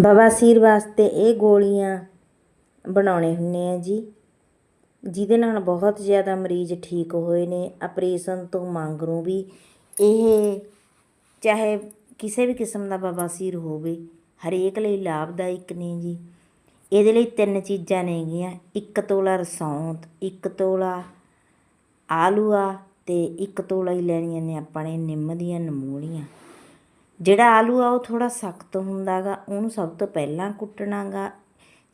ਬਵਾਸੀਰ ਵਾਸਤੇ ਇਹ ਗੋਲੀਆਂ ਬਣਾਉਣੇ ਹੁੰਦੇ ਆ ਜੀ। ਜਿਹਦੇ ਨਾਲ ਬਹੁਤ ਜ਼ਿਆਦਾ ਮਰੀਜ਼ ਠੀਕ ਹੋਏ ਨੇ, ਆਪਰੇਸ਼ਨ ਤੋਂ ਮੰਗਰੋਂ ਵੀ। ਇਹ ਚਾਹੇ ਕਿਸੇ ਵੀ ਕਿਸਮ ਦਾ ਬਵਾਸੀਰ ਹੋਵੇ, ਹਰੇਕ ਲਈ ਲਾਭਦਾਇਕ ਨੇ ਜੀ। ਇਹਦੇ ਲਈ ਤਿੰਨ ਚੀਜ਼ਾਂ ਨੇਗੀਆਂ ਇੱਕ ਤੋਲਾ ਰਸੌਂਤ ਇੱਕ ਤੋਲਾ ਆਲੂਆ ਤੇ ਇੱਕ ਤੋਲਾ ਹੀ ਲੈਣੀਆਂ ਨੇ ਆਪਾਂ ਨੇ ਨਿੰਮ ਦੀਆਂ ਨਮੂਲੀਆਂ। ਜਿਹੜਾ ਆਲੂ ਆ, ਉਹ ਥੋੜਾ ਸਖਤ ਹੁੰਦਾਗਾ, ਉਹਨੂੰ ਸਭ ਤੋਂ ਪਹਿਲਾਂ ਕੁੱਟਣਾਗਾ।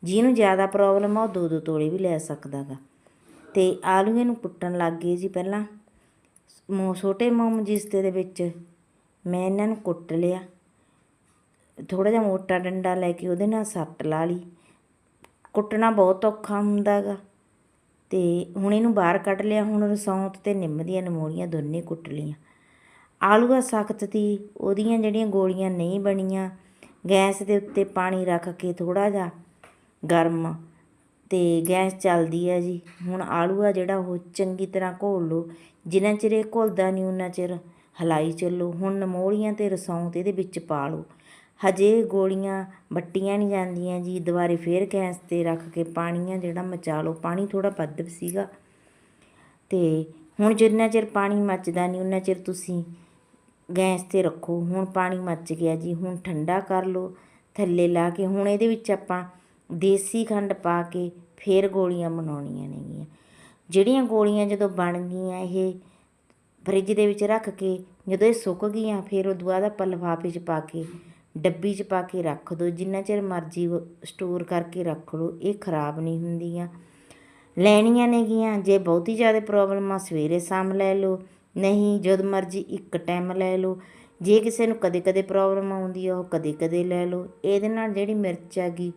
ਜਿਹਨੂੰ ਜ਼ਿਆਦਾ ਪ੍ਰੋਬਲਮ ਆ, ਉਹ ਦੋ ਦੋ ਤੋਲੇ ਵੀ ਲੈ ਸਕਦਾਗਾ। ਤੇ ਆਲੂਏ ਨੂੰ ਕੁੱਟਣ ਲੱਗ ਗਏ ਜੀ ਪਹਿਲਾਂ। ਮੋ ਛੋਟੇ ਮੋਮ ਜਿਸਤੇ ਦੇ ਵਿੱਚ ਮੈਂ ਇਹਨਾਂ ਨੂੰ ਕੁੱਟ ਲਿਆ। ਥੋੜਾ ਜਿਹਾ ਮੋਟਾ ਡੰਡਾ ਲੈ ਕੇ ਉਹਦੇ ਨਾਲ ਸੱਟ ਲਾ ਲਈ। ਕੁੱਟਣਾ ਬਹੁਤ ਔਖਾ ਹੁੰਦਾਗਾ। ਤੇ ਹੁਣ ਇਹਨੂੰ ਬਾਹਰ ਕੱਢ ਲਿਆ, ਹੁਣ ਰਸੌਂਤ ਤੇ ਨਿੰਮ ਦੀਆਂ ਨਮੋਲੀਆਂ ਦੋਨੇ ਕੁੱਟ ਲਈਆਂ। ਆਲੂਆ ਸਖਤ ਤੀ ਉਹਦੀਆਂ ਜਿਹੜੀਆਂ ਗੋਲੀਆਂ ਨਹੀਂ ਬਣੀਆਂ, ਗੈਸ ਦੇ ਉੱਤੇ ਪਾਣੀ ਰੱਖ ਕੇ ਥੋੜਾ ਜਿਹਾ ਗਰਮ ਤੇ ਗੈਸ ਚੱਲਦੀ ਹੈ ਜੀ। ਹੁਣ ਆਲੂਆ ਜਿਹੜਾ, ਉਹ ਚੰਗੀ ਤਰ੍ਹਾਂ ਘੋਲ ਲਓ। ਜਿੰਨਾ ਚਿਰ ਇਹ ਘੁਲਦਾ ਨਹੀਂ, ਉਨਾ ਚਿਰ ਹਲਾਈ ਚੱਲੋ। ਹੁਣ ਨਮੋਲੀਆਂ ਤੇ ਰਸੌਂਤ ਇਹਦੇ ਵਿੱਚ ਪਾ ਲਓ। ਹਜੇ ਗੋਲੀਆਂ ਵੱਟੀਆਂ ਨਹੀਂ ਜਾਂਦੀਆਂ ਜੀ। ਦੁਬਾਰੇ ਫੇਰ ਗੈਸ ਤੇ ਰੱਖ ਕੇ ਪਾਣੀਆਂ ਜਿਹੜਾ ਮਚਾ ਲਓ। ਪਾਣੀ ਥੋੜਾ ਵੱਧ ਸੀਗਾ। ਤੇ ਹੁਣ ਜਿੰਨਾ ਚਿਰ ਪਾਣੀ ਮੱਚਦਾ ਨਹੀਂ, ਉਨਾ ਚਿਰ ਤੁਸੀਂ ਗੈਸ ਤੇ ਰੱਖੋ, ਹੁਣ ਪਾਣੀ ਮੱਚ ਗਿਆ ਜੀ, ਹੁਣ ਠੰਡਾ ਕਰ ਲਓ। ਥੱਲੇ ਲਾ ਕੇ ਹੁਣ ਇਹਦੇ ਵਿੱਚ ਆਪਾਂ ਦੇਸੀ ਖੰਡ ਪਾ ਕੇ ਫਿਰ ਗੋਲੀਆਂ ਬਣਾਉਣੀਆਂ ਨੇਗੀਆਂ। ਜਿਹੜੀਆਂ ਗੋਲੀਆਂ ਜਦੋਂ ਬਣ ਗਈਆਂ, ਇਹ ਫਰਿੱਜ ਦੇ ਵਿੱਚ ਰੱਖ ਕੇ ਜਦੋਂ ਇਹ ਸੁੱਕ ਗਈਆਂ, ਫਿਰ ਉਹ ਬਾਅਦ ਆਪਾਂ ਲਿਫਾਫੇ 'ਚ ਪਾ ਕੇ, ਡੱਬੀ 'ਚ ਪਾ ਕੇ ਰੱਖ ਦਿਓ ਜਿੰਨਾ ਚਿਰ ਮਰਜ਼ੀ ਸਟੋਰ ਕਰਕੇ ਰੱਖ ਲਓ, ਇਹ ਖਰਾਬ ਨਹੀਂ ਹੁੰਦੀਆਂ। ਲੈਣੀਆਂ ਨੇਗੀਆਂ, ਜੇ ਬਹੁਤੀ ਜ਼ਿਆਦਾ ਪ੍ਰੋਬਲਮ ਆ, ਸਵੇਰੇ ਸ਼ਾਮ ਲੈ ਲਓ। ਨਹੀਂ, ਜਦ ਮਰਜ਼ੀ ਇੱਕ ਟਾਈਮ ਲੈ ਲਓ। ਜੇ ਕਿਸੇ ਨੂੰ ਕਦੇ ਕਦੇ ਪ੍ਰੋਬਲਮ ਆਉਂਦੀ ਆ, ਉਹ ਕਦੇ ਕਦੇ ਲੈ ਲਓ। ਇਹਦੇ ਨਾਲ ਜਿਹੜੀ ਮਿਰਚ ਹੈਗੀ